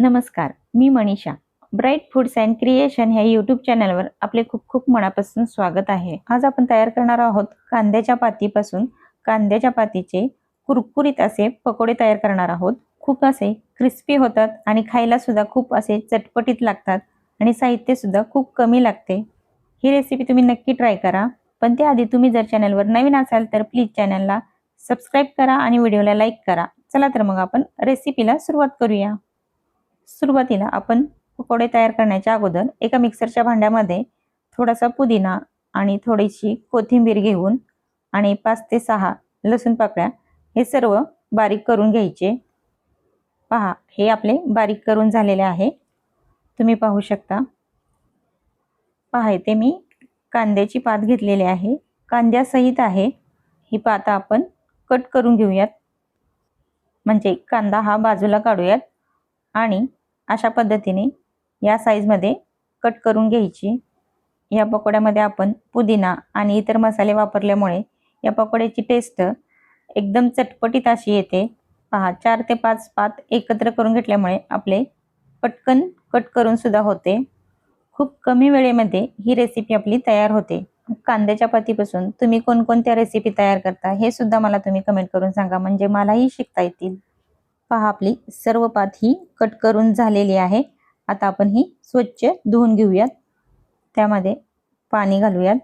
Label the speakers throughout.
Speaker 1: नमस्कार मी Manisha. Bright foods and creation ह्या YouTube चॅनलवर आपले खूप खूप मनापासून स्वागत आहे. आज आपण तयार करणार आहोत कांद्याच्या पातीपासून कांद्याच्या पातीचे कुरकुरीत असे पकोडे तयार करणार आहोत. खूप असे क्रिस्पी होतात आणि खायला सुद्धा खूप असे चटपटीत लागतात आणि साहित्य सुद्धा खूप कमी लागते. ही रेसिपी तुम्ही नक्की ट्राय करा. पण त्याआधी तुम्ही जर चॅनलवर नवीन असाल तर प्लीज चॅनलला सबस्क्राईब करा आणि व्हिडिओला लाईक करा. चला तर मग आपण रेसिपीला सुरुवात करूया. सुरुवातीला आपण पकोडे तयार करण्याच्या अगोदर एका मिक्सरच्या भांड्यामध्ये थोडासा पुदिना आणि थोडीशी कोथिंबीर घेऊन आणि पाच ते सहा लसूण पाकळ्या हे सर्व बारीक करून घ्यायचे. पहा हे आपले बारीक करून झालेले आहे. तुम्ही पाहू शकता. पहा ते मी कांद्याची पात घेतलेली आहे. कांद्यासहित आहे. ही पात आपण कट करून घेऊयात. म्हणजे कांदा हा बाजूला काढूयात आणि अशा पद्धतीने या साईजमध्ये कट करून घ्यायची. या पकोड्यामध्ये आपण पुदिना आणि इतर मसाले वापरल्यामुळे या पकोड्याची टेस्ट एकदम चटपटीत अशी येते. पहा चार ते पाच पात एकत्र करून घेतल्यामुळे आपले पटकन कट करून सुद्धा होते. खूप कमी वेळेमध्ये ही रेसिपी आपली तयार होते. कांद्याच्या पातीपासून तुम्ही कोणकोणत्या रेसिपी तयार करता हे सुद्धा मला तुम्ही कमेंट करून सांगा. म्हणजे मलाही शिकता येतील. पहा आपली सर्व पात ही कट करून झालेली आहे. आता आपण ही स्वच्छ धुवून घेऊयात. त्यामध्ये पाणी घालूयात.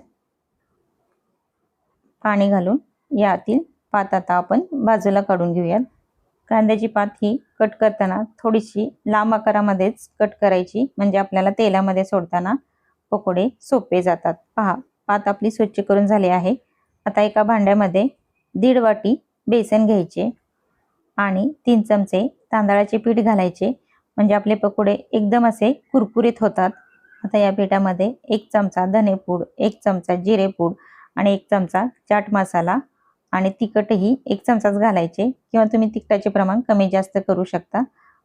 Speaker 1: पाणी घालून यातील पात आता आपण बाजूला काढून घेऊयात. कांद्याची पात ही कट करताना थोडीशी लांब आकारामध्येच कट करायची म्हणजे आपल्याला तेलामध्ये सोडताना पकोडे सोपे जातात. पहा पात आपली स्वच्छ करून झाली आहे. आता एका भांड्यामध्ये दीड वाटी बेसन घ्यायचे. आणि तीन चमचे तांदळाचे पीठ घालायचे. म्हणजे आपले पकोडे एकदम असे कुरकुरीत होतात. आता या पिठामध्ये एक चमचा धनेपूड एक चमचा जिरेपूड आणि एक चमचा चाट मसाला आणि तिखटही एक चमचाच घालायचे. किंवा तुम्ही तिखटाचे प्रमाण कमी जास्त करू शकता.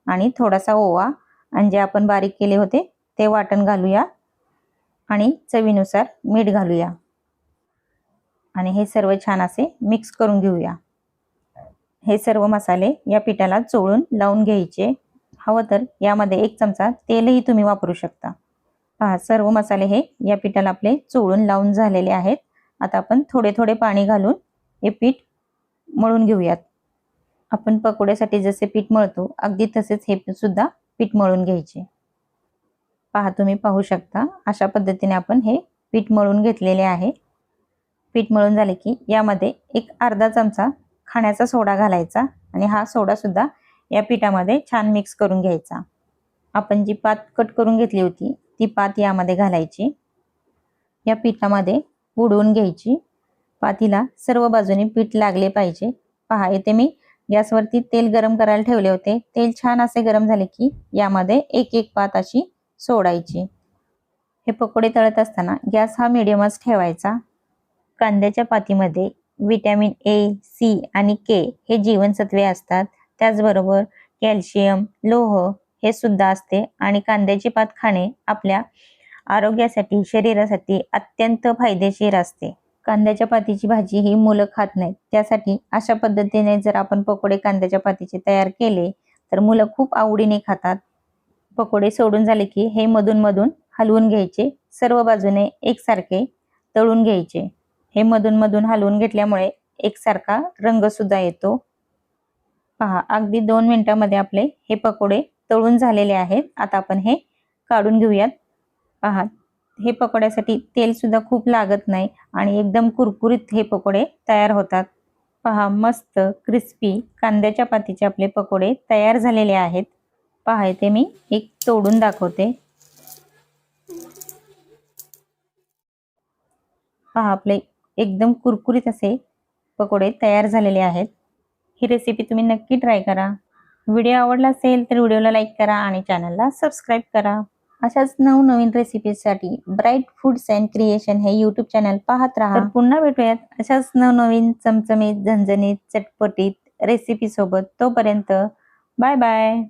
Speaker 1: आणि थोडासा ओवा आणि जे आपण बारीक केले होते ते वाटण घालूया. आणि चवीनुसार मीठ घालूया. आणि हे सर्व छान असे मिक्स करून घेऊया. हे सर्व मसाले या पिठाला चोळून लावून घ्यायचे. हवं तर यामध्ये एक चमचा तेलही तुम्ही वापरू शकता. पहा सर्व मसाले हे या पिठाला आपले चोळून लावून झालेले आहेत. आता आपण थोडे थोडे पाणी घालून हे पीठ मळून घेऊयात. आपण पकोड्यासाठी जसे पीठ मळतो अगदी तसेच हे सुद्धा पीठ मळून घ्यायचे. पहा तुम्ही पाहू शकता अशा पद्धतीने आपण हे पीठ मळून घेतलेले आहे. पीठ मळून झाले की यामध्ये एक अर्धा चमचा खाण्याचा सोडा घालायचा आणि हा सोडासुद्धा या पिठामध्ये छान मिक्स करून घ्यायचा. आपण जी पात कट करून घेतली होती ती पात यामध्ये घालायची. या पिठामध्ये बुडवून घ्यायची. पातीला सर्व बाजूने पीठ लागले पाहिजे. पहा येथे मी गॅसवरती तेल गरम करायला ठेवले होते. तेल छान असे गरम झाले की यामध्ये एक एक पात अशी सोडायची. हे पकोडे तळत असताना गॅस हा मिडियमच ठेवायचा. कांद्याच्या पातीमध्ये विटॅमिन ए सी आणि के हे जीवनसत्वे असतात. त्याचबरोबर कॅल्शियम लोह हे सुद्धा असते आणि कांद्याची पात खाणे आपल्या आरोग्यासाठी शरीरासाठी अत्यंत फायदेशीर असते. कांद्याच्या पातीची भाजी ही मुलं खात नाहीत. त्यासाठी अशा पद्धतीने जर आपण पकोडे कांद्याच्या पातीचे तयार केले तर मुलं खूप आवडीने खातात. पकोडे सोडून झाले की हे मधून मधून हलवून घ्यायचे. सर्व बाजूने एकसारखे तळून घ्यायचे. हे मधून मधून हलवून घेतल्यामुळे एकसारखा रंग सुद्धा येतो. पहा अगदी दोन मिनिटामध्ये आपले हे पकोडे तळून झालेले आहेत. आता आपण हे काढून घेऊयात. पहा हे पकोड्यासाठी तेल सुद्धा खूप लागत नाही आणि एकदम कुरकुरीत हे पकोडे तयार होतात. पहा मस्त क्रिस्पी कांद्याच्या पातीचे आपले पकोडे तयार झालेले आहेत. पहा ते मी एक तोडून दाखवते. पहा आपले एकदम कुरकुरीत असे पकोडे तयार झालेले आहेत. ही रेसिपी तुम्ही नक्की ट्राय करा. व्हिडिओ आवडला असेल तर व्हिडिओला लाईक करा आणि चॅनलला सबस्क्राईब करा. अशाच नवनवीन रेसिपीसाठी ब्राईट फूड्स अँड क्रिएशन हे यूट्यूब चॅनल पाहत राहा. पुन्हा भेटूयात अशाच नवनवीन चमचमीत झणझणीत चटपटीत रेसिपी सोबत. तोपर्यंत बाय बाय